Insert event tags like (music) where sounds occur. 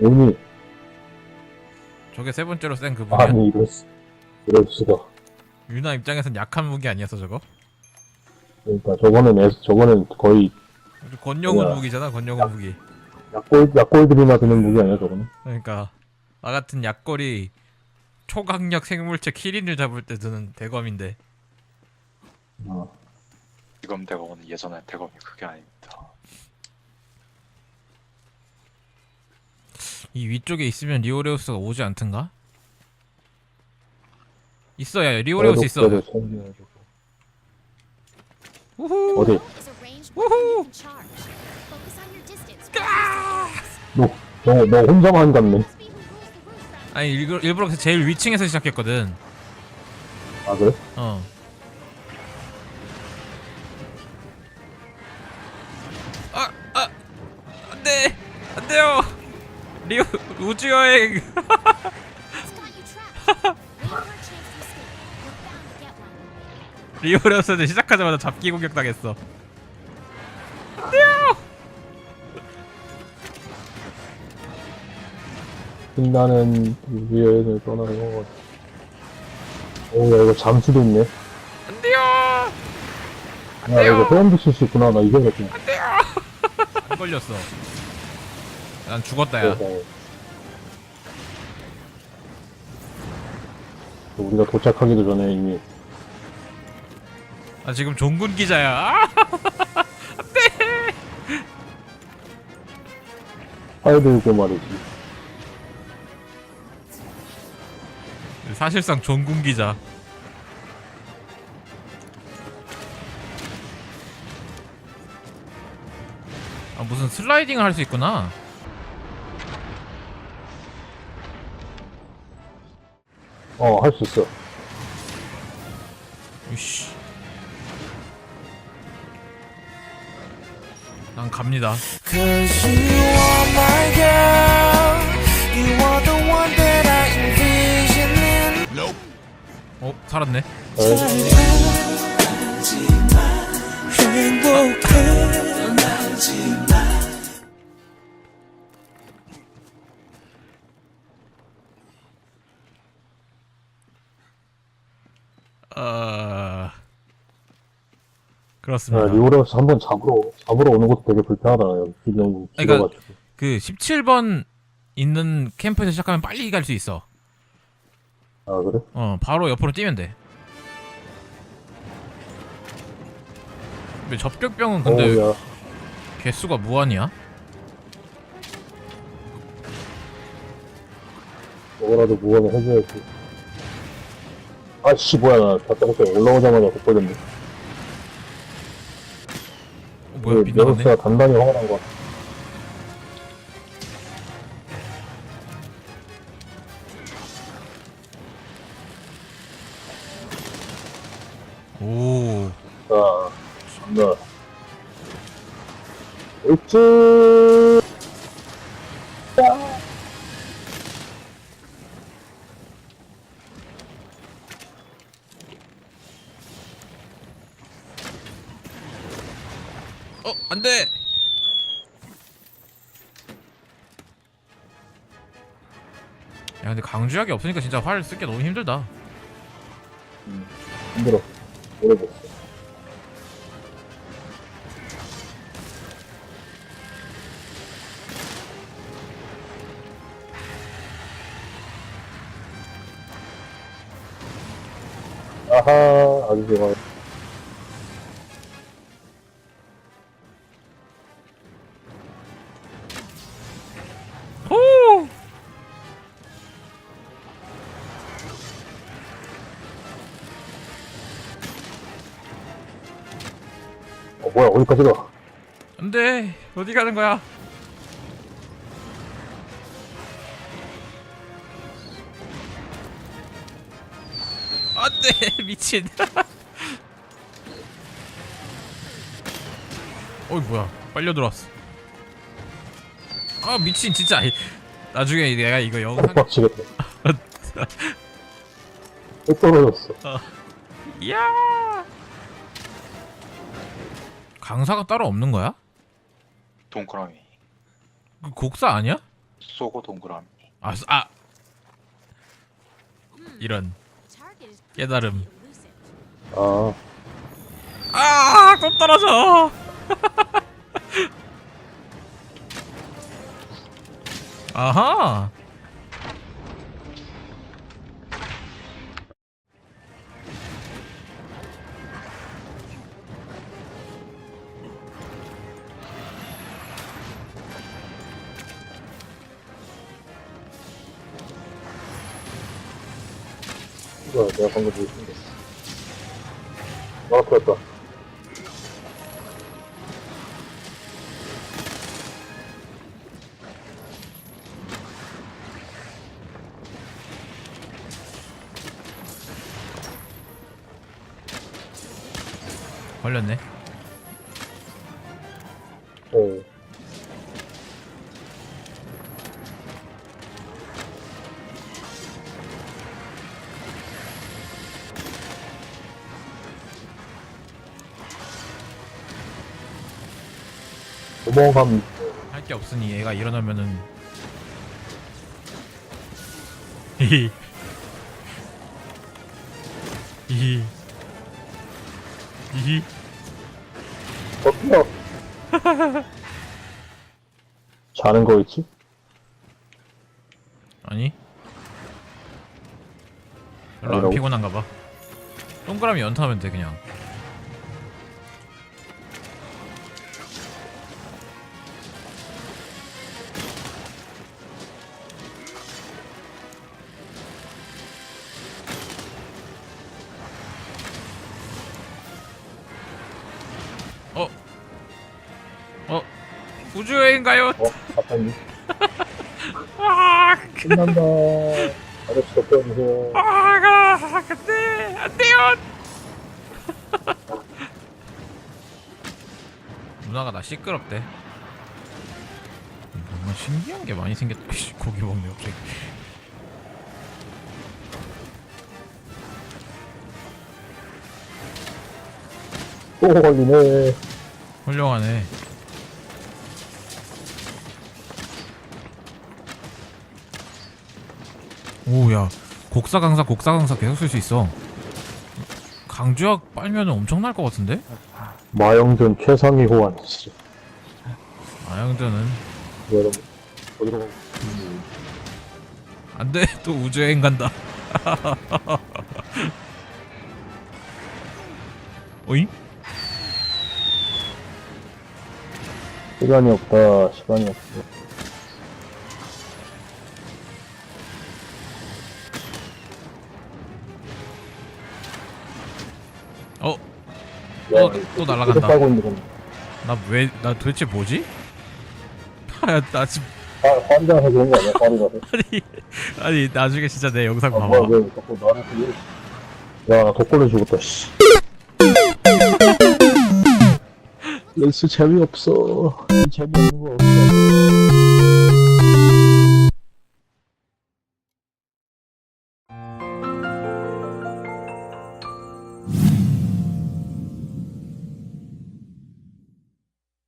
오니 저게 세 번째로 센그 무기야. 아니 이럴 수 이럴 수가 유나 입장에선 약한 무기 아니었어 저거? 그러니까 저거는 애, 저거는 거의 권영훈 뭐야. 무기잖아 권영훈 무기. 약골 약골들이나 드는 무기 아니야 저거는 그러니까 나 같은 약골이 초강력 생물체 키린을 잡을 때 드는 대검인데 아, 지금 대검은 예전에 대검이 그게 아닙니다. 이 위쪽에 있으면 리오레우스가 오지 않던가? 있어 야 리오레우스 있어. 우후. 어디 distance. while 너, 너, 너 혼자만 갔네 아니 일부러, 일부러 그래서 제일 위층에서 시작했거든. 아 그래? 어. 아, 아, 안돼, 안돼요. 리오 우주 여행. 리오레우스는 시작하자마자 잡기 공격 당했어. 빛나는 유비여행을 떠나는 거 오야 이거 잠수도 있네 안 돼요, 야 이거 소염도 쓸수 있구나 나 이거겠구나 안돼요. (laughs) 안 걸렸어. 난 죽었다야. 세상에. 우리가 도착하기도 전에 이미 나 지금 종군 기자야. 아! (laughs) 팔 들고 말이지 사실상 종군 기자. 아 무슨 슬라이딩을 할 수 있구나. 어 할 수 있어 이씨. 난 갑니다. Cause you are my girl. You are the one that I envision in. 어 살았네. 어... 그렇습니다. 야, 리오레우스 한번 잡으러 잡으러 오는 것도 되게 불편하다 여기 지금 그러니까- 길어가지고 그 17번 있는 캠프에서 시작하면 빨리 갈 수 있어. 아 그래? 어, 바로 옆으로 뛰면 돼. 근데 접격병은 근데 어우야 개수가 무한이야? 뭐라도 무언을 해줘야지 아씨 뭐야 나 다짜고짜 올라오자마자 못 걸렸네. 어, 뭐야 빗나갔네. 메로스가 단단히 화가 난거 같아 오, 자 간다 으쯔 어, 안 돼. 야, 근데 강주약이 없으니까 진짜 활 쓰기 너무 힘들다. 힘들어 오래됐어 아하 아주 좋아요 뭐야 어디까지 가 안 돼. 어디 가는 거야? 안 돼. (laughs) 미친. (laughs) 어이 뭐야? 빨려 들어왔어. 아 미친 진짜. (laughs) 나중에 내가 이거 영상 빡치겠다 또 떨어졌어 이야. 강사가 따로 없는 거야? 동그라미. 그 곡사 아니야? 쏘고 동그라미. 아, 수- 아. 이런 깨달음. 아, 아, 또 떨어져. (laughs) 아하. 이거 내가 방금 못 생겼어. 아, 그렇다. 걸렸네. 네. 도망감 할 게 없으니 얘가 일어나면은. 히히. 히히. 히히. 어때요? (laughs) 자는 거 있지? 아니? 별로 안 아니라고? 피곤한가 봐. 동그라미 연타하면 돼 그냥 우주여행 가요? 어? 갑자기 (laughs) 아, 끝난다. 아저씨 덮여주세요. 아, 근데 안 돼요. 누나가 나 시끄럽대. 뭔가 신기한 게 많이 생겼다. (laughs) 씨, 고기 먹네 갑자기. 또 걸리네. 훌륭하네. 오야 곡사 강사 곡사 강사 계속 쓸 수 있어. 강주약 빨면 엄청날 것 같은데? 마영준 최상위 호환. 씨, 아영드는 여러분. 어디로 가고 안돼 또 우주여행 간다. (laughs) 오잉? 시간이 없다. 시간이 없어. 어? 또- 또 날아간다. 계속 빨고 있는 건. 나 왜 나 도대체 뭐지? 아, 나 지금 아, 환장해서 그런 거 아니야? 파리가서. (laughs) 아니 아니 나중에 진짜 내 영상 아, 봐봐. 뭐야, 왜 자꾸 나를 그 야, 나 독걸려 죽었다, 씨. (laughs) 렌스 재미없어. 이 재미없는 거 없어.